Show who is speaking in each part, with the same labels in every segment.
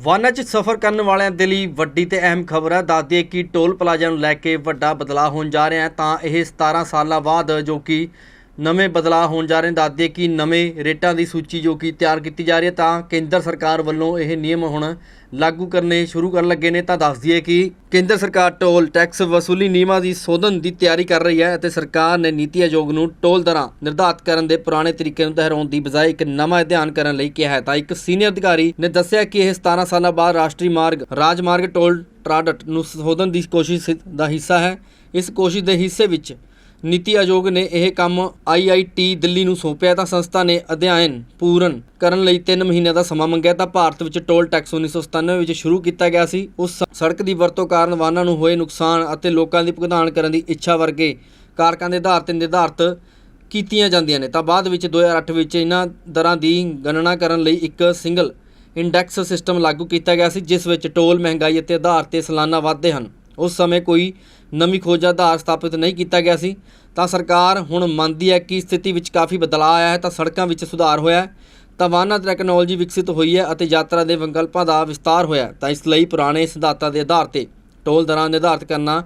Speaker 1: ਵਾਹਨਾਂ 'ਚ ਸਫ਼ਰ ਕਰਨ ਵਾਲਿਆਂ ਦੇ ਲਈ ਵੱਡੀ ਤੇ ਅਹਿਮ ਖਬਰ ਹੈ। ਦੱਸ ਦਈਏ ਕਿ ਟੋਲ ਪਲਾਜ਼ਾ ਨੂੰ ਲੈ ਕੇ ਵੱਡਾ ਬਦਲਾਅ ਹੋਣ ਜਾ ਰਿਹਾ ਹੈ। ਤਾਂ ਇਹ 17 ਸਾਲਾਂ ਬਾਅਦ ਜੋ ਕਿ ਨਵੇਂ ਬਦਲਾਅ ਹੋਣ ਜਾ ਰਹੇ ਨੇ ਦੱਸ ਕਿ ਨਵੇਂ ਰੇਟਾਂ ਦੀ ਸੂਚੀ ਜੋ ਕਿ ਤਿਆਰ ਕੀਤੀ ਜਾ ਰਹੀ ਹੈ, ਤਾਂ ਕੇਂਦਰ ਸਰਕਾਰ ਵੱਲੋਂ ਇਹ ਨਿਯਮ ਹੁਣ ਲਾਗੂ ਕਰਨੇ ਸ਼ੁਰੂ ਕਰਨ ਲੱਗੇ ਨੇ। ਤਾਂ ਦੱਸ ਦਈਏ ਕਿ ਕੇਂਦਰ ਸਰਕਾਰ ਟੋਲ, ਟੈਕਸ, ਵਸੂਲੀ ਨਿਯਮਾਂ ਦੀ ਸੋਧਨ ਦੀ ਤਿਆਰੀ ਕਰ ਰਹੀ ਹੈ ਅਤੇ ਸਰਕਾਰ ਨੇ ਨੀਤੀ ਆਯੋਗ ਨੂੰ ਟੋਲ ਦਰਾਂ ਨਿਰਧਾਰਤ ਕਰਨ ਦੇ ਪੁਰਾਣੇ ਤਰੀਕੇ ਨੂੰ ਦੁਹਰਾਉਣ ਦੀ ਬਜਾਏ ਇੱਕ ਨਵਾਂ ਅਧਿਐਨ ਕਰਨ ਲਈ ਕਿਹਾ ਹੈ। ਤਾਂ ਇੱਕ ਸੀਨੀਅਰ ਅਧਿਕਾਰੀ ਨੇ ਦੱਸਿਆ ਕਿ ਇਹ 17 ਸਾਲਾਂ ਬਾਅਦ ਰਾਸ਼ਟਰੀ ਮਾਰਗ, ਰਾਜਮਾਰਗ ਟੋਲ ਟਰਾਡਟ ਨੂੰ ਸੋਧਨ ਦੀ ਕੋਸ਼ਿਸ਼ ਦਾ ਹਿੱਸਾ ਹੈ। ਇਸ ਕੋਸ਼ਿਸ਼ ਦੇ ਹਿੱਸੇ ਵਿੱਚ ਨੀਤੀ ਆਯੋਗ ਨੇ ਇਹ ਕੰਮ ਆਈਆਈਟੀ ਦਿੱਲੀ ਨੂੰ ਸੌਂਪਿਆ ਤਾਂ ਸੰਸਥਾ ਨੇ ਅਧਿਐਨ ਪੂਰਨ ਕਰਨ ਲਈ 3 ਮਹੀਨਿਆਂ ਦਾ ਸਮਾਂ ਮੰਗਿਆ ਤਾਂ ਭਾਰਤ ਵਿੱਚ ਟੋਲ ਟੈਕਸ 1997 ਵਿੱਚ ਸ਼ੁਰੂ ਕੀਤਾ ਗਿਆ ਸੀ। ਉਸ ਸ- ਸੜਕ ਦੀ ਵਰਤੋਂ ਕਾਰਨ ਵਾਹਨਾਂ ਨੂੰ ਹੋਏ ਨੁਕਸਾਨ ਅਤੇ ਲੋਕਾਂ ਦੀ ਭੁਗਤਾਨ ਕਰਨ ਦੀ ਇੱਛਾ ਵਰਗੇ ਕਾਰਕਾਂ ਦੇ ਆਧਾਰ ਤੇ ਨਿਰਧਾਰਤ ਕੀਤੀਆਂ ਜਾਂਦੀਆਂ ਨੇ। ਤਾਂ ਬਾਅਦ ਵਿੱਚ 2008 ਵਿੱਚ ਇਹਨਾਂ ਦਰਾਂ ਦੀ ਗਣਨਾ ਕਰਨ ਲਈ ਇੱਕ ਸਿੰਗਲ ਇੰਡੈਕਸ ਸਿਸਟਮ ਲਾਗੂ ਕੀਤਾ ਗਿਆ ਸੀ, ਜਿਸ ਵਿੱਚ ਟੋਲ ਮਹਿੰਗਾਈ ਅਤੇ ਆਧਾਰ ਤੇ ਸਾਲਾਨਾ ਵਾਧੇ ਹਨ। ਉਸ ਸਮੇਂ ਕੋਈ ਨਵੀਂ ਖੋਜ ਆਧਾਰ ਸਥਾਪਿਤ ਨਹੀਂ ਕੀਤਾ ਗਿਆ ਸੀ। ਤਾਂ ਸਰਕਾਰ ਹੁਣ ਮੰਨਦੀ ਹੈ ਕਿ ਸਥਿਤੀ ਵਿੱਚ ਕਾਫੀ ਬਦਲਾਅ ਆਇਆ ਹੈ, ਤਾਂ ਸੜਕਾਂ ਵਿੱਚ ਸੁਧਾਰ ਹੋਇਆ ਹੈ। ਤਾਂ ਵਾਹਨਾਂ ਤੇ ਟੈਕਨੋਲੋਜੀ ਵਿਕਸਿਤ ਹੋਈ ਹੈ ਅਤੇ ਯਾਤਰਾ ਦੇ ਵਿਕਲਪਾਂ ਦਾ ਵਿਸਤਾਰ ਹੋਇਆ ਤਾਂ ਇਸ ਲਈ ਪੁਰਾਣੇ ਸਿਧਾਂਤਾਂ ਦੇ ਆਧਾਰ ਤੇ ਟੋਲ ਦਰਾਂ ਨਿਰਧਾਰਤ ਕਰਨਾ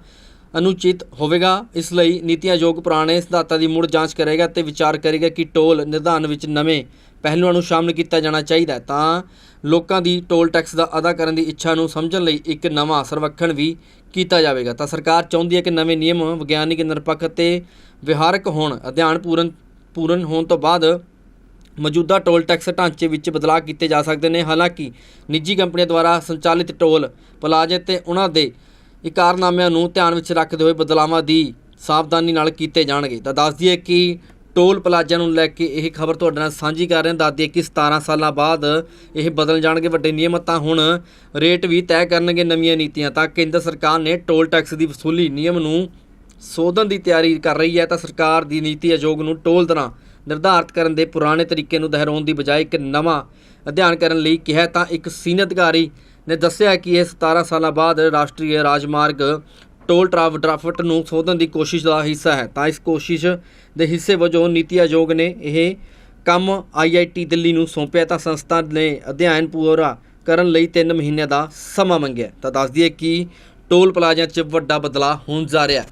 Speaker 1: ਅਨੁਚਿਤ ਹੋਵੇਗਾ। ਇਸ ਲਈ ਨੀਤੀ ਆਯੋਗ ਪੁਰਾਣੇ ਸਿਧਾਂਤਾਂ ਦੀ ਮੁੜ ਜਾਂਚ ਕਰੇਗਾ ਤੇ ਵਿਚਾਰ ਕਰੇਗਾ ਕਿ ਟੋਲ ਨਿਰਧਾਰਨ ਵਿੱਚ ਨਵੇਂ ਪਹਿਲੂਆਂ ਨੂੰ ਸ਼ਾਮਲ ਕੀਤਾ ਜਾਣਾ ਚਾਹੀਦਾ ਤਾਂ ਲੋਕਾਂ ਦੀ ਟੋਲ ਟੈਕਸ ਦਾ ਅਦਾ ਕਰਨ ਦੀ ਇੱਛਾ ਨੂੰ ਸਮਝਣ ਲਈ ਇੱਕ ਨਵਾਂ ਸਰਵੇਖਣ ਵੀ ਕੀਤਾ ਜਾਵੇਗਾ। ਤਾਂ ਸਰਕਾਰ ਚਾਹੁੰਦੀ ਹੈ ਕਿ ਨਵੇਂ ਨਿਯਮ ਵਿਗਿਆਨਿਕ ਨਿਰਪੱਖ ਅਤੇ ਵਿਹਾਰਕ ਹੋਣ। ਅਧਿਐਨ ਪੂਰਨ ਪੂਰਨ ਹੋਣ ਤੋਂ ਬਾਅਦ ਮੌਜੂਦਾ ਟੋਲ ਟੈਕਸ ਢਾਂਚੇ ਵਿੱਚ ਬਦਲਾਅ ਕੀਤੇ ਜਾ ਸਕਦੇ ਨੇ। ਹਾਲਾਂਕਿ ਨਿੱਜੀ ਕੰਪਨੀਆਂ ਦੁਆਰਾ ਸੰਚਾਲਿਤ ਟੋਲ ਪਲਾਜ਼ੇ ਤੇ ਉਹਨਾਂ ਦੇ ਇਕਾਰਨਾਮਿਆਂ ਨੂੰ ਧਿਆਨ ਵਿੱਚ ਰੱਖਦੇ ਹੋਏ ਬਦਲਾਵਾਂ ਦੀ ਸਾਵਧਾਨੀ ਨਾਲ ਕੀਤੇ ਜਾਣਗੇ। ਤਾਂ ਦੱਸ ਦਈਏ ਕਿ ਟੋਲ ਪਲਾਜ਼ਾ ਨੂੰ ਲੈ ਕੇ ਇਹ ਖਬਰ ਤੁਹਾਡੇ ਨਾਲ ਸਾਂਝੀ ਕਰ ਰਹੇ ਹਾਂ। ਦੱਸ ਕਿ 17 ਸਾਲਾਂ ਬਾਅਦ ਇਹ ਬਦਲ ਜਾਣਗੇ। ਵੱਡੇ ਨਿਯਮ ਤਾਂ ਹੁਣ ਰੇਟ ਵੀ ਤੈਅ ਕਰਨਗੇ ਨਵੀਆਂ ਨੀਤੀਆਂ। ਤਾਂ ਕੇਂਦਰ ਸਰਕਾਰ ਨੇ ਟੋਲ ਟੈਕਸ ਦੀ ਵਸੂਲੀ ਨਿਯਮ ਨੂੰ ਸੋਧਣ ਦੀ ਤਿਆਰੀ ਕਰ ਰਹੀ ਹੈ। ਤਾਂ ਸਰਕਾਰ ਦੀ ਨੀਤੀ ਆਯੋਗ ਨੂੰ ਟੋਲ ਦਰਾਂ ਨਿਰਧਾਰਤ ਕਰਨ ਦੇ ਪੁਰਾਣੇ ਤਰੀਕੇ ਨੂੰ ਦੁਹਰਾਉਣ ਦੀ ਬਜਾਏ ਇੱਕ ਨਵਾਂ ਅਧਿਐਨ ਕਰਨ ਲਈ ਕਿਹਾ ਤਾਂ ਇੱਕ ਸੀਨੀਅਰ ਅਧਿਕਾਰੀ ਨੇ ਦੱਸਿਆ ਕਿ ਇਹ 17 ਸਾਲਾਂ ਬਾਅਦ ਰਾਸ਼ਟਰੀ ਰਾਜਮਾਰਗ ਟੋਲ ਟਰਾਵ ਡਰਾਫਟ ਨੂੰ ਸੋਧਣ ਦੀ ਕੋਸ਼ਿਸ਼ ਦਾ ਹਿੱਸਾ ਹੈ। ਤਾਂ ਇਸ ਕੋਸ਼ਿਸ਼ ਦੇ ਹਿੱਸੇ ਵਜੋਂ ਨੀਤੀ ਆਯੋਗ ਨੇ ਇਹ ਕੰਮ ਆਈਆਈਟੀ ਦਿੱਲੀ ਨੂੰ ਸੌਂਪਿਆ ਤਾਂ ਸੰਸਥਾ ਨੇ ਅਧਿਐਨ ਪੂਰਾ ਕਰਨ ਲਈ 3 ਮਹੀਨਿਆਂ ਦਾ ਸਮਾਂ ਮੰਗਿਆ ਤਾਂ ਦੱਸ ਦਈਏ ਕਿ ਟੋਲ ਪਲਾਜ਼ਿਆਂ 'ਚ ਵੱਡਾ ਬਦਲਾਅ ਹੋਣ ਜਾ ਰਿਹਾ ਹੈ।